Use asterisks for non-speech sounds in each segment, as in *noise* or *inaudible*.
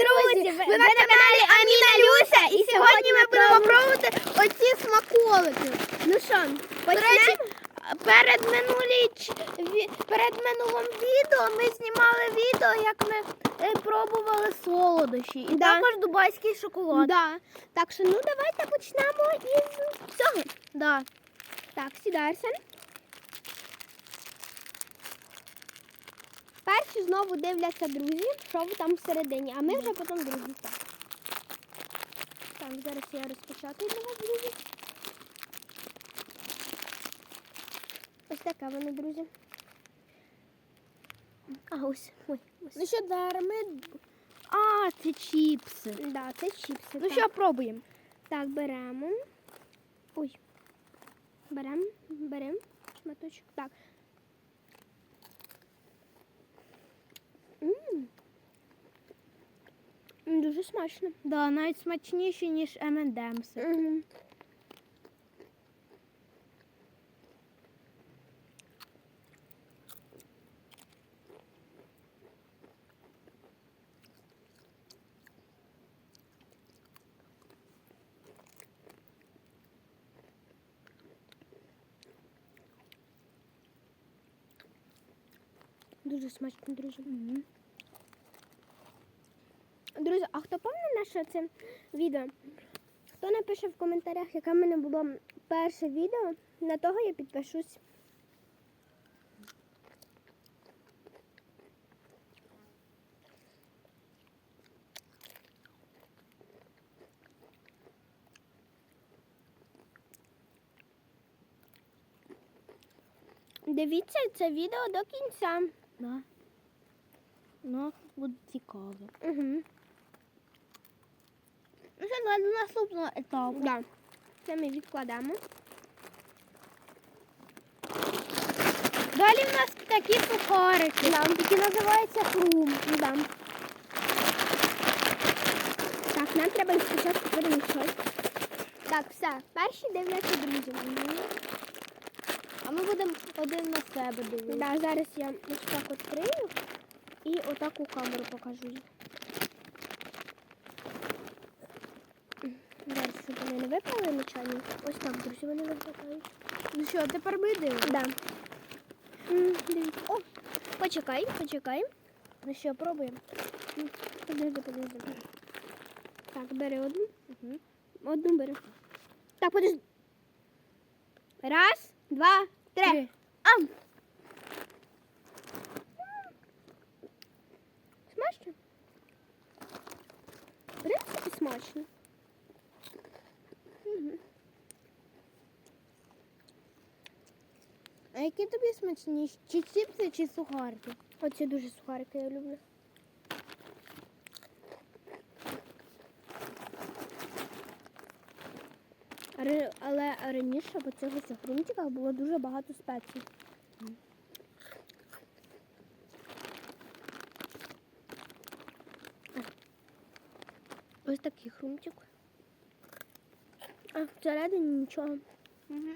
друзі! Ви на каналі Аміна Люся, і сьогодні ми будемо пробувати оці смаколики. Ну що, почнемо? Перед минулі перед минулим відео ми знімали відео, як ми е, пробували солодощі. І Да. також дубайський шоколад. Да. Так що ну давайте почнемо із цього. Да. Так, сідай, Арсен. Перші знову дивляться друзі, що ви там всередині, а ми вже потім друзі. Так, так зараз я розпочатую для вас, друзі. Ось така вона, друзі. А ось, ой, ось. Ну що, зараз ми. А, це чіпси. Да, це чіпси. Ну так. що, пробуємо. Так, беремо. Ой. Беремо, беремо шматочок. Так. М. М, Дуже смачно. Да, навіть смачніше, ніж M&M's. Угу. Дуже смачно, друзі. Друзі, а хто пам'ятає наше це відео? Хто напише в коментарях, яке в мене було перше відео, на того я підпишусь. Дивіться це відео до кінця. Да. Ну, буде цікаво. Угу. Ну що, давай до наступного етапу. Да. Це ми відкладемо. Далі в нас такі сухарики. Да, які називаються хрум. Да. Так, нам треба їх спочатку перемішати. Так, все. Перші дивляться друзі. А ми будемо один на себе дивитися. Да, зараз я ось так відкрию і отак у камеру покажу. Зараз, щоб вони не випали нечайно. Ось так, друзі, вони виглядають. Ну що, тепер ми дивимося. Да. Дивіться. О, почекай, почекай. Ну що, пробуємо? Подожди, подожди. Так, бери одну. Угу. Одну бери. Так, подожди. Раз, два, три. Ам. Смачно? В принципі, смачно. А які тобі смачніші? Чи чіпси, чи сухарики? Оці дуже сухарики я люблю. Але раніше по цих грунтиках було дуже багато спецій. Ось такий хрумтик. А всередині нічого. Угу.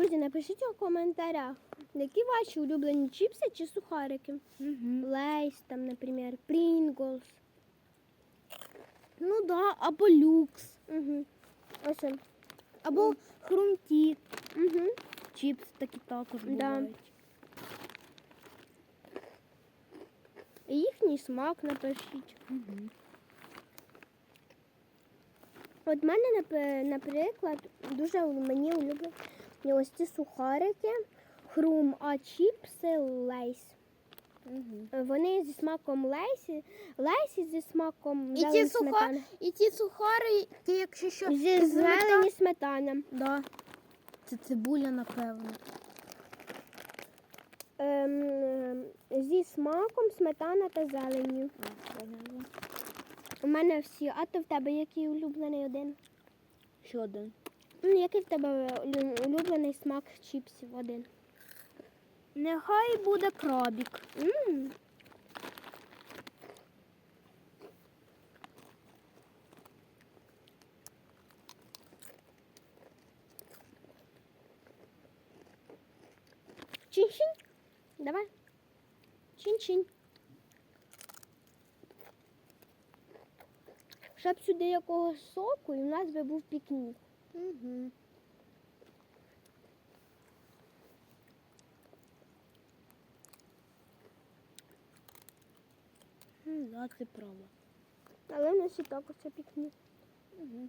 Друзі, напишіть у коментарях, які ваші улюблені чіпси чи сухарики. Угу. Лейс, там, наприклад, Pringles. Ну да, або люкс, Угу. Ось. он. або хрумті. Угу. Чіпси такі також Да. бувають. І їхній смак напишіть. Угу. От в мене, нап- наприклад, дуже мені улюблені ось ці сухарики, хрум, а чіпси лейс. Угу. Вони зі смаком лейсі, лейсі зі смаком І ті суха- І ті сухарики, якщо що, Зі зелені сметана. Да. Це цибуля, напевно. Ем, зі смаком сметана та зеленню. У мене всі. А то в тебе який улюблений один? чи один? Ну, який в тебе улюблений смак чіпсів один? Нехай буде крабік. м Чин-чин. Давай. Чин-чин. Щоб сюди якогось соку, і у нас би був пікнік. Угу. Да, ти права. Але у нас і так оце пікнік. Угу.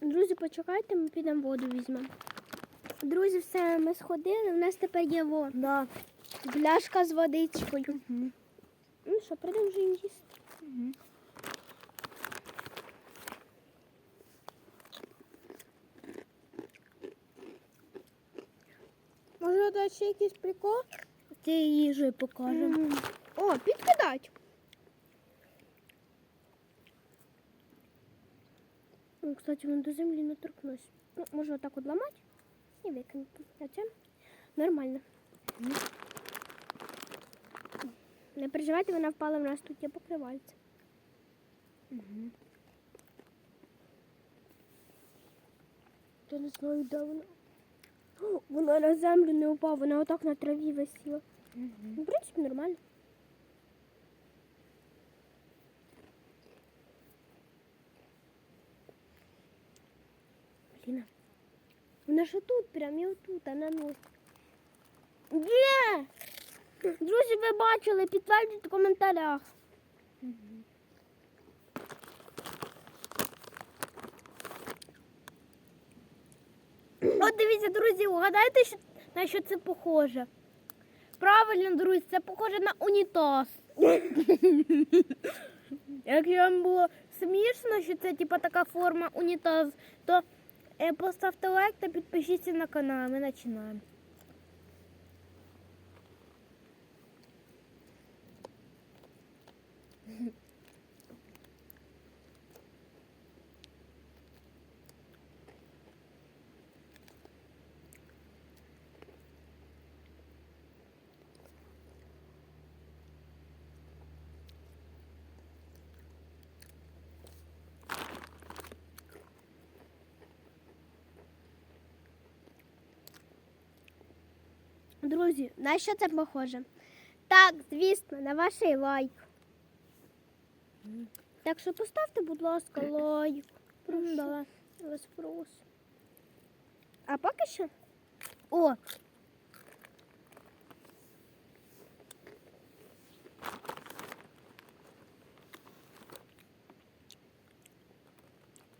Друзі, почекайте, ми підемо воду візьмемо. Друзі, все, ми сходили, у нас тепер є вода. Да. Пляшка з водичкою. Угу. Ну що, продовжуємо їсти. Угу. Може, дати ще якийсь прикол? Ти їжею покажемо. Мгм. О, підкидать. Ну, кстати, він до землі не торкнувся. Ну, може отак от ламати і викинути. А це нормально. Не переживайте, вона впала в нас тут є покривальце. Угу. Я не знаю, де вона. О, Вона на землю не упала, вона отак на траві висіла. Угу. Ну, в принципі, нормально. Блін. Вона ж тут, прям і отут, а на носі. Є! Друзі, ви бачили, підтвердіть в коментарях. От дивіться, друзі, угадайте, на що це похоже. Правильно, друзі, це похоже на унітаз. Якщо вам було смішно, що це типа така форма унітаз, то поставте лайк та підпишіться на канал. Ми починаємо. Друзі, на що це похоже? Так, звісно, на ваш лайк. Так що поставте, будь ласка, лайк. Прошу. Да. Вас прошу. А поки що О,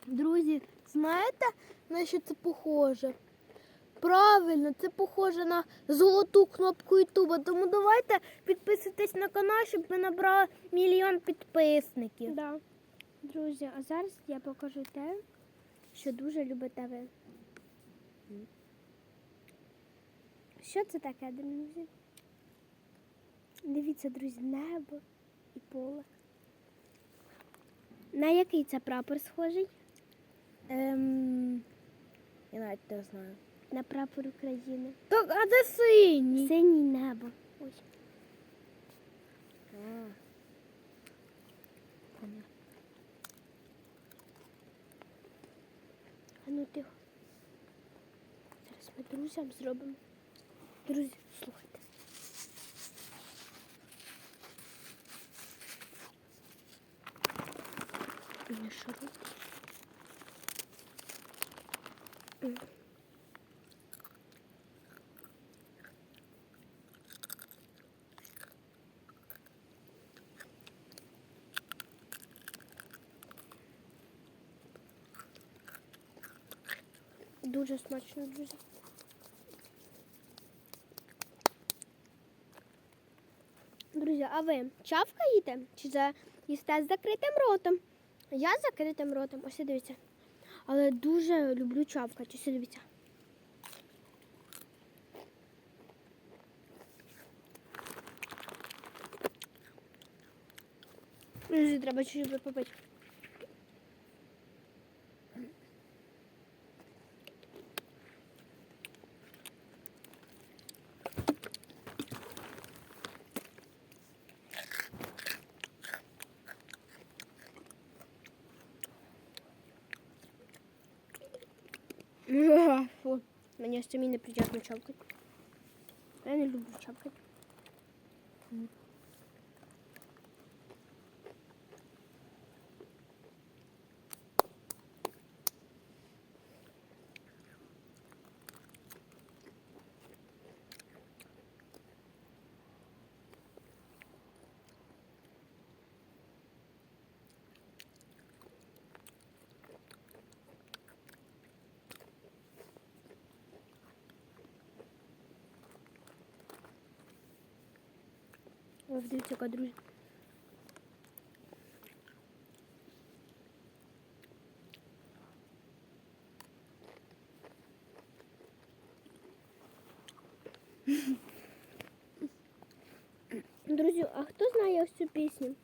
Друзі, знаєте, на що це похоже? Правильно, це похоже на золоту кнопку Ютуба. Тому давайте підписуйтесь на канал, щоб ми набрали мільйон підписників. Да. Друзі, а зараз я покажу те, що дуже любите ви. Що це таке, друзі? Дивіться, друзі, небо і поле. На який це прапор схожий? Ем, я навіть не знаю. На прапор України. Так, а де синій? Синій небо. Ось. А. А ну тихо. Зараз ми друзям зробимо. Друзі, слухайте. Не широкий. Дуже смачно, друзі. Друзі, а ви чавкаєте? Чи за їсте з закритим ротом? Я з закритим ротом, ось дивіться. Але дуже люблю чавкати, ось дивіться. Друзі, треба чуть попити. Фу, мені самі неприємно чавкати. Я не люблю чавкати. Ось дивіться, яка друзі. Друзі, а хто знає ось цю пісню?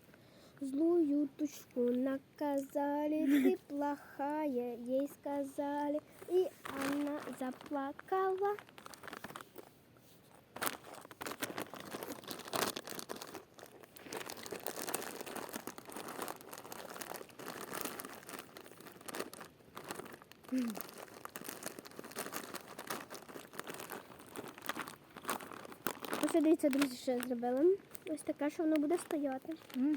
Злую тучку наказали, ты *laughs* плохая, ей сказали, и она заплакала. Ось дивіться, друзі, що я зробила. Ось таке, що воно буде стояти. Угу.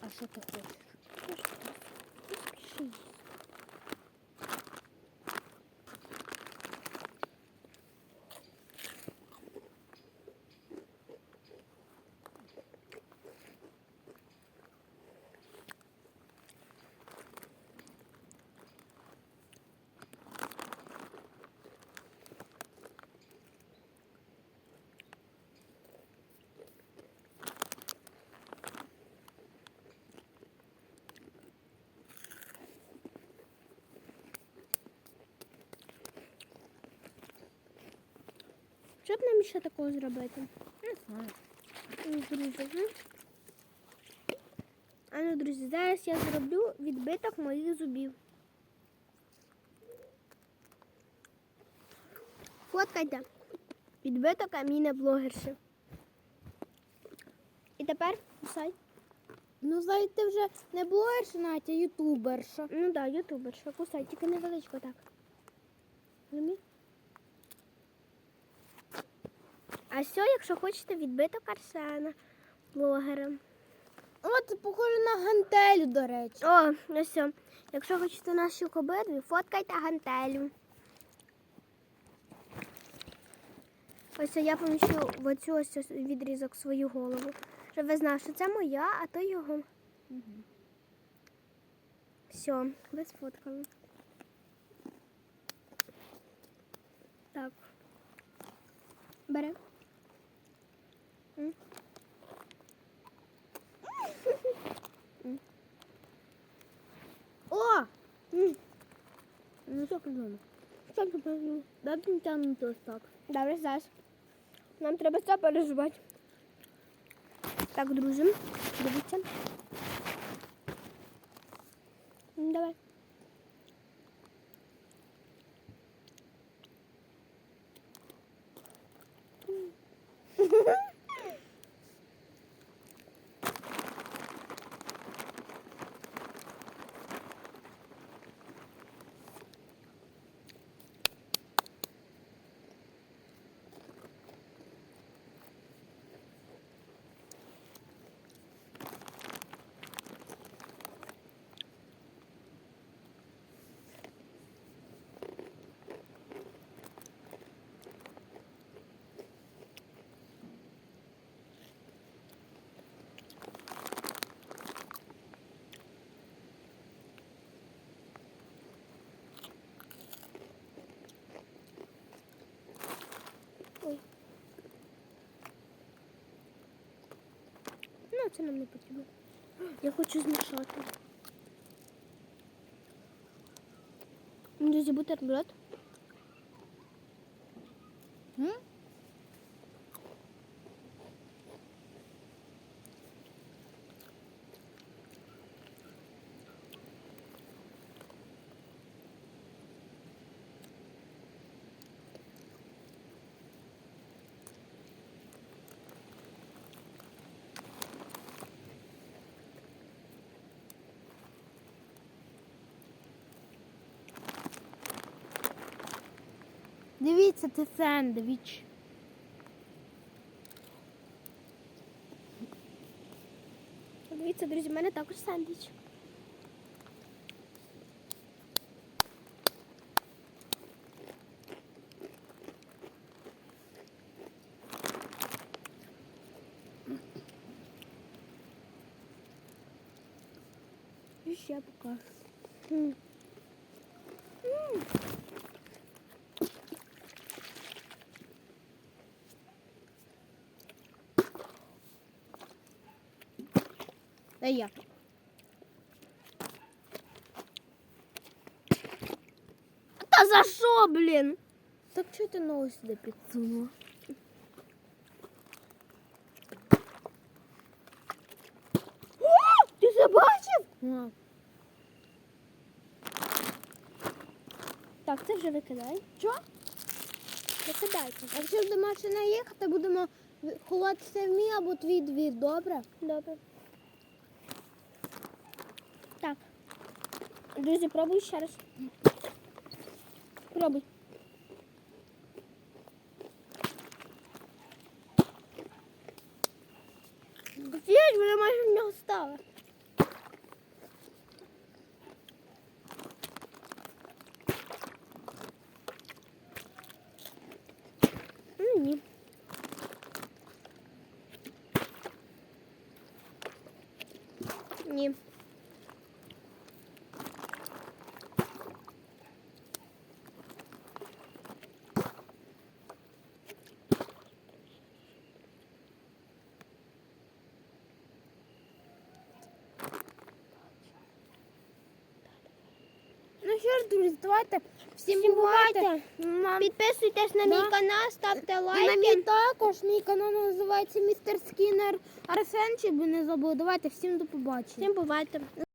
А що ти хочеш? Що б нам ще такого зробити? Не знаю. Ну, Друзі. А ну, друзі, зараз я зроблю відбиток моїх зубів. Фоткайте. Відбиток Аміни блогерши. І тепер писай. Ну, знаєте, ти вже не блогерша, навіть, а ютуберша. Ну так, да, ютуберша, кусай, тільки невеличко так. Розумієш? А все, якщо хочете відбиток Арсена, блогера. О, це похоже на гантелю, до речі. О, ну все. Якщо хочете наші обидві, фоткайте гантелю. Ось я поміщу в оцю ось відрізок свою голову. Щоб ви знали, що це моя, а то його. Все, ви сфоткали. Так. Бери. О! Ну що казано? Що казано? Дайте не тягнути ось так. Добре, зараз. Нам треба це переживати. Так, друзі, дивіться. М, Давай. Ну, *laughs* це нам не потрібно. Я хочу змішати. Друзі, бутерброд. М? Дивіться, це сендвіч. Дивіться, друзі, в мене також сендвіч. І ще покажу. М. Дай я. Та за що, блін? Так чого ти ногу сюди підсунула? Ти це бачив? А, Так, це вже викидай. Що? Викидайте. Якщо до машини їхати, будемо ховатися в мій або твій двір, добре? Добре. Так. Друзі, пробуй ще раз. Пробуй. Є, мене майже в нього стало. М, Ні. Ні. Друзі, давайте всім, бувайте. Нам... Підписуйтесь на Да. мій канал, ставте І на лайки. мій також, мій канал називається Містер Скіннер Арсен, щоб не забув. Давайте всім до побачення. Всім бувайте.